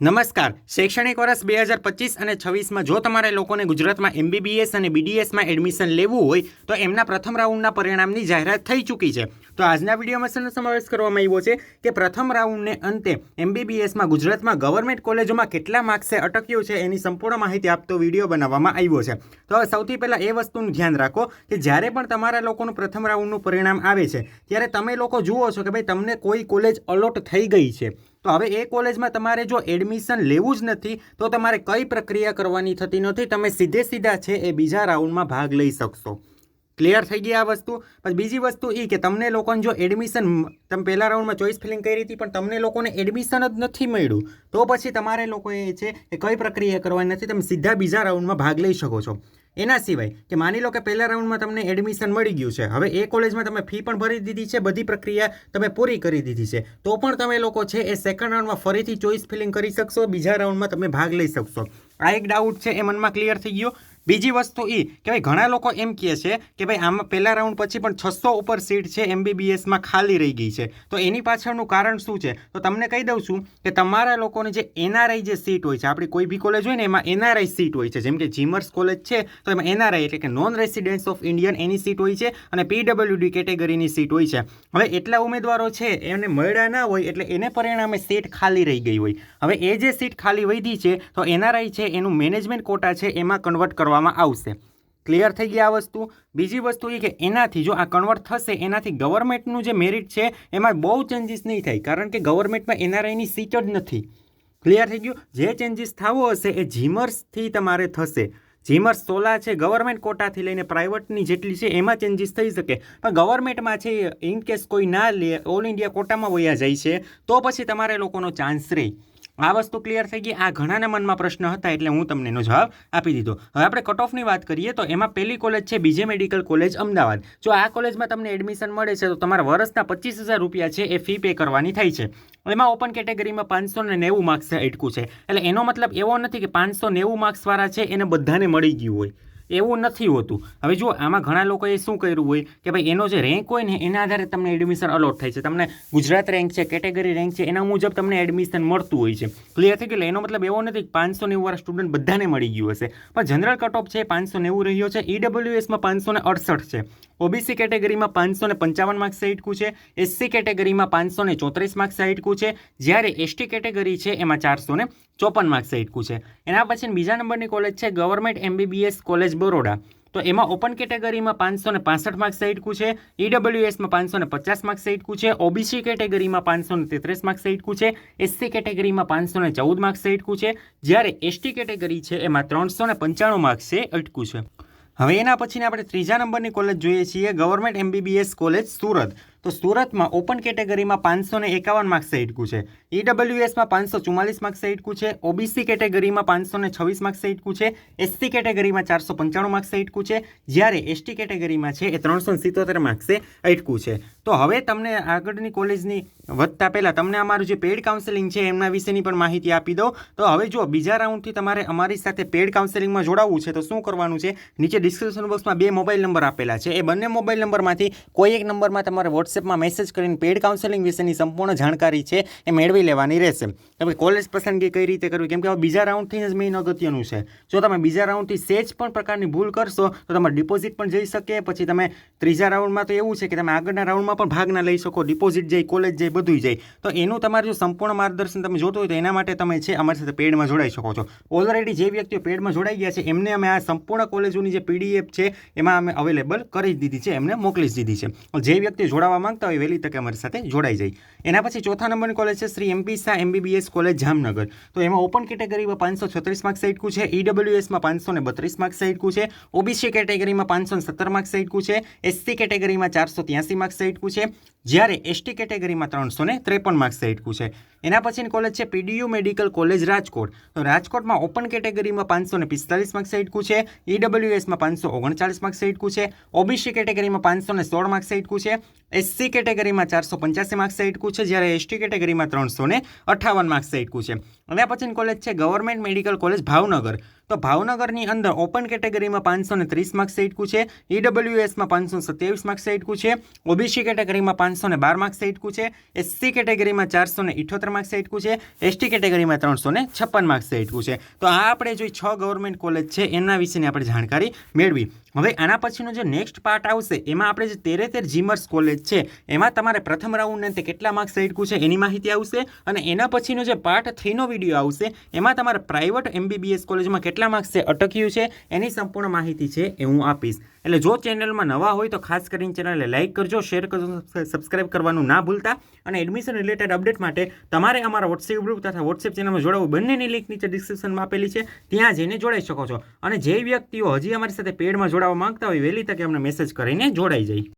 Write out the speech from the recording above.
નમસ્કાર. શૈક્ષણિક વર્ષ બે હજાર પચીસ અને છવ્વીસમાં જો તમારે લોકોને ગુજરાતમાં એમબીબીએસ અને બીડીએસમાં એડમિશન લેવું હોય, તો એમના પ્રથમ રાઉન્ડના પરિણામની જાહેરાત થઈ ચૂકી છે. તો આજના વિડીયોમાં શેનો સમાવેશ કરવામાં આવ્યો છે કે પ્રથમ રાઉન્ડને અંતે એમબીબીએસમાં ગુજરાતમાં ગવર્મેન્ટ કોલેજોમાં કેટલા માર્ક્સે અટક્યું છે એની સંપૂર્ણ માહિતી આપતો વીડિયો બનાવવામાં આવ્યો છે. તો સૌથી પહેલાં એ વસ્તુનું ધ્યાન રાખો કે જ્યારે પણ તમારા લોકોનું પ્રથમ રાઉન્ડનું પરિણામ આવે છે, ત્યારે તમે લોકો જુઓ છો કે ભાઈ તમને કોઈ કોલેજ અલોટ થઈ ગઈ છે. તો હવે એ કોલેજમાં તમારે જો એડમિશન લેવું જ નથી, તો તમારે કઈ પ્રક્રિયા કરવાની થતી નથી, તમે સીધે સીધા છે એ બીજા રાઉન્ડમાં ભાગ લઈ શકશો. ક્લિયર થઈ ગઈ આ વસ્તુ? પછી બીજી વસ્તુ એ કે તમને લોકોને જો એડમિશન તમે પહેલા રાઉન્ડમાં ચોઈસ ફિલિંગ કરી હતી, પણ તમને લોકોને એડમિશન જ નથી મળ્યું, તો પછી તમારે લોકોએ છે એ કઈ પ્રક્રિયા કરવાની નથી, તમે સીધા બીજા રાઉન્ડમાં ભાગ લઈ શકો છો. એના સિવાય કે માની લો કે પહેલા રાઉન્ડમાં તમને એડમિશન મળી ગયું છે. હવે એ કોલેજમાં તમે ફી પણ ભરી દીધી છે, બધી પ્રક્રિયા તમે પૂરી કરી દીધી છે. તો પણ તમે લોકો છે એ સેકન્ડ રાઉન્ડમાં ફરીથી ચોઈસ ફિલિંગ કરી શકશો, બીજા રાઉન્ડમાં તમે ભાગ લઈ શકશો. આ એક ડાઉટ છે, એ મનમાં ક્લિયર થઈ ગયો. બીજી વસ્તુ એ કે ભાઈ ઘણા લોકો એમ કહે છે કે ભાઈ આમાં પહેલા રાઉન્ડ પછી પણ છસો ઉપર સીટ છે એમબીબીએસમાં ખાલી રહી ગઈ છે. તો એની પાછળનું કારણ શું છે? તો તમને કહી દઉં છું કે તમારા લોકોને જે એનઆરઆઈ જે સીટ હોય છે, આપણી કોઈ બી કોલેજ હોય ને એમાં એનઆરઆઈ સીટ હોય છે. જેમ કે જીમર્સ કોલેજ છે, તો એમાં એનઆરઆઈ એટલે કે નોન રેસિડેન્સ ઓફ ઇન્ડિયન એની સીટ હોય છે અને પીડબ્લ્યુડી કેટેગરીની સીટ હોય છે. હવે એટલા ઉમેદવારો છે, એને મળ્યા ના હોય એટલે એને પરિણામે સીટ ખાલી રહી ગઈ હોય. હવે એ જે સીટ ખાલી વધી છે, તો એનઆરઆઈ છે, એનું મેનેજમેન્ટ કોટા છે, એમાં કન્વર્ટ કરવામાં આવશે. ક્લિયર થઈ ગઈ આ વસ્તુ. બીજી વસ્તુ એ કે એનાથી જો આ કન્વર્ટ થશે, એનાથી ગવર્મેન્ટનું જે મેરિટ છે, એમાં બહુ ચેન્જીસ નહીં થાય, કારણ કે ગવર્મેન્ટમાં એનઆરઆઈની સીટ જ નથી. ક્લિયર થઈ ગયું? જે ચેન્જીસ થવો હશે, એ જીમર્સથી તમારે થશે. જીમર્સ સોલા છે ગવર્મેન્ટ કોટાથી લઈને પ્રાઇવેટની જેટલી છે, એમાં ચેન્જીસ થઈ શકે. પણ ગવર્મેન્ટમાં છે ઇન કેસ કોઈ ના લે ઓલ ઇન્ડિયા કોટામાં વયા જાય છે, તો પછી તમારે લોકોનો ચાન્સ રહે. આ વસ્તુ ક્લિયર થઈ ગઈ. આ ઘણાના મનમાં પ્રશ્ન હતા એટલે હું તમને એનો જવાબ આપી દીધો. હવે આપણે કટ ઓફની વાત કરીએ તો એમાં પહેલી કોલેજ છે બીજે મેડિકલ કોલેજ અમદાવાદ. જો આ કોલેજમાં તમને એડમિશન મળે છે તો તમારા વર્ષના પચીસ હજાર રૂપિયા છે એ ફી પે કરવાની થાય છે. એમાં ઓપન કેટેગરીમાં પાંચસો ને નેવું માર્ક્સ અટકું છે. એટલે એનો મતલબ એવો નથી કે પાંચસો નેવું માર્ક્સવાળા છે એને બધાને મળી ગયું હોય. એવું નથી હોતું. હવે જુઓ, આમાં ઘણા લોકોએ શું કર્યું હોય કે ભાઈ, એનો જે રેન્ક હોય ને, એના આધારે તમને એડમિશન અલોટ થાય છે. તમને ગુજરાત રેન્ક છે કેટેગરી રેન્ક છે, એના મુજબ તમને એડમિશન મળતું હોય છે. ક્લિયર થઈ ગયું એનો મતલબ એવો નથી પાંચસો નેવું વાળા સ્ટુડન્ટ બધાને મળી ગયું હશે. પણ જનરલ કટ ઓફ છે પાંચસો નેવું રહ્યો છે. ઈડબ્લ્યુએસમાં પાંચસો ને અડસઠ છે. ઓબીસી કેટેગરીમાં પાંચસો ને પંચાવન માર્ક્સ આઈટકું છે, એસસી કેટેગરીમાં પાંચસો ને ચોત્રીસ માર્ક્સ આઈટકું છે, જ્યારે એસટી કેટેગરી છે એમાં ચારસો ને ચોપન માર્ક્સ આઈટકું છે. એના પછી બીજા નંબરની કોલેજ છે ગવર્મેન્ટ એમબીબીએસ કોલેજ બરોડા. તો એમાં ઓપન કેટેગરીમાં પાંચસો ને પાસઠ માર્ક્સ આઈટકું છે ઈડબ્લ્યુએસમાં પાંચસો ને પચાસ માર્ક્સ આઈટકું છે, ઓબીસી કેટેગરીમાં પાંચસો ને તેત્રીસ માર્ક્સ આઈટકું છે, એસસી કેટેગરીમાં પાંચસો ને ચૌદ માર્ક્સ આઈટકું છે, જ્યારે એસટી કેટેગરી છે એમાં ત્રણસો ને પંચાણું માર્ક્સે અટકું છે. હવે એના પછીને આપણે ત્રીજા નંબરની કોલેજ જોઈએ છીએ. Government MBBS college Surat. તો સુરતમાં ઓપન કેટેગરીમાં પાંચસો ને એકાવન માર્ક્સ આઈટકું છે. ઈડબ્લ્યુએસમાં પાંચસો ચુમ્માલીસ માર્ક્સ આઈટકું છે. ઓબીસી કેટેગરીમાં પાંચસો ને છવ્વીસ માર્ક્સ આઈટકું છે. એસસી કેટેગરીમાં ચારસો પંચાણું માર્ક્સ આઈટકું છે. જ્યારે એસટી કેટેગરીમાં છે એ ત્રણસો સિત્તોતેર માર્ક્સે આઈટકું છે. તો હવે તમને આગળની કોલેજની વધતા પહેલાં તમને અમારું જે પેડ કાઉન્સેલિંગ છે એમના વિશેની પણ માહિતી આપી દઉં. તો હવે જો બીજા રાઉન્ડથી તમારે અમારી સાથે પેડ કાઉન્સેલિંગમાં જોડાવવું છે તો શું કરવાનું છે? નીચે ડિસ્ક્રિપ્શન બોક્સમાં બે મોબાઈલ નંબર આપેલા છે. એ બંને મોબાઈલ નંબરમાંથી કોઈ એક નંબરમાં તમારે વોટ્સએપમાં મેસેજ કરીને પેડ કાઉન્સેલિંગ વિશેની સંપૂર્ણ જાણકારી છે એ મેળવી લેવાની રહેશે. તમે કોલેજ પસંદગી કઈ રીતે કરવી? કેમ કે હવે બીજા રાઉન્ડથી જ મેઇન અગત્યનું છે. જો તમે બીજા રાઉન્ડથી સેજ પણ પ્રકારની ભૂલ કરશો, તો તમારે ડિપોઝિટ પણ જઈ શકે, પછી તમે ત્રીજા રાઉન્ડમાં તો એવું છે કે તમે આગળના રાઉન્ડમાં પણ ભાગ ના લઈ શકો ડિપોઝિટ જાય કોલેજ જાય બધું જાય. તો એનું તમારે જો સંપૂર્ણ માર્ગદર્શન તમે જોતું હોય તો એના માટે તમે છે અમારી સાથે પેડમાં જોડાઈ શકો છો. ઓલરેડી જે વ્યક્તિઓ પેડમાં જોડાઈ ગયા છે, એમને અમે આ સંપૂર્ણ કોલેજોની જે પીડીએફ છે, એમાં અમે અવેલેબલ કરી દીધી છે, એમને મોકલી દીધી છે. જે વ્યક્તિ જોડાવા માંગતા હોય વહેલી તકે અમારી સાથે જોડાઈ જાય. એના પછી ચોથા નંબરની કોલેજ છે Shri MP Shah MBBS college Jamnagar. તો એમાં ઓપન કેટેગરીમાં પાંચસો છત્રીસ માર્ક્સ આઈટકું છે ઈડબ્લ્યુએસમાં પાંચસો ને બત્રીસ માર્ક્સ આઈટકું છે ઓબીસી કેટેગરીમાં પાંચસો સત્તર માર્ક્સ આઈટકું છે એસસી કેટેગરીમાં ચારસો ત્યાસી માર્ક્સ આઈટકું છે, જ્યારે એસટી કેટેગરીમાં ત્રણસો ને ત્રેપન માર્ક્સ આઈટકું છે. એના પછીની કોલેજ છે પીડીયુ મેડિકલ કોલેજ રાજકોટ. તો રાજકોટમાં ઓપન કેટેગરીમાં પાંચસો ને પિસ્તાલીસ માર્ક્સ આઈટકું છે ઈડબ્લ્યુએસમાં પાંચસો ઓગણચાલીસ માર્ક્સ આઈટકું છે ઓબીસી કેટેગરીમાં પાંચસો ને સોળ માર્ક્સ આઈટકું છે એસસી કેટેગરીમાં ચારસો પંચ્યાસી માર્ક્સ એટકું છે, જ્યારે એસટી કેટેગરીમાં ત્રણસો ને અઠાવન માર્ક્સ એટકું છે. અને પછીની કોલેજ છે ગવર્મેન્ટ મેડિકલ કોલેજ ભાવનગર. તો ભાવનગરની અંદર ઓપન કેટેગરીમાં પાંચસો ને ત્રીસ માર્ક્સ ઇટકું છે. ઈડબ્લ્યુએસમાં પાંચસો સત્યાવીસ માર્ક્સ ઇટકું છે. ઓબીસી કેટેગરીમાં પાંચસો ને બાર માર્ક્સ ઇટકું છે. એસસી કેટેગરીમાં ચારસો ને ઇઠોતેર માર્ક્સ ઇટકું છે. એસટી કેટેગરીમાં ત્રણસો ને છપ્પન માર્ક્સ એટકું છે. તો આ આપણે જોઈ છ ગવર્મેન્ટ કોલેજ છે, એના વિશેની આપણે જાણકારી મેળવી. હવે આના પછીનો જે નેક્સ્ટ પાર્ટ આવશે, એમાં આપણે જે તેરે તેર જીમર્સ કોલેજ છે, એમાં તમારે પ્રથમ રાઉન્ડને તે કેટલા માર્ક્સ ઇટકું છે એની માહિતી આવશે. અને એના પછીનો જે પાર્ટ થ્રીનો વીડિયો આવશે, એમાં તમારે પ્રાઇવેટ એમબીબીએસ કોલેજમાં કેટલા માર્ક્સ અટક્યું છે, એની સંપૂર્ણ માહિતી છે એ હું આપીશ. એટલે જો ચેનલમાં નવા હોય તો ખાસ કરીને ચેનલને લાઇક કરજો શેર કરજો સબસ્ક્રાઇબ કરવાનું ના ભૂલતા અને એડમિશન રિલેટેડ અપડેટ માટે તમારે અમારા વોટ્સએપ ગ્રુપ તથા વોટ્સએપ ચેનલમાં જોડાવું. બંનેની લિંક નીચે ડિસ્ક્રિપ્શનમાં આપેલી છે, ત્યાં જઈને જોડાઈ શકો છો. અને જે વ્યક્તિઓ હજી અમારી સાથે પેડમાં જોડાવા માંગતા હોય, વહેલી તકે અમને મેસેજ કરીને જોડાઈ જાય.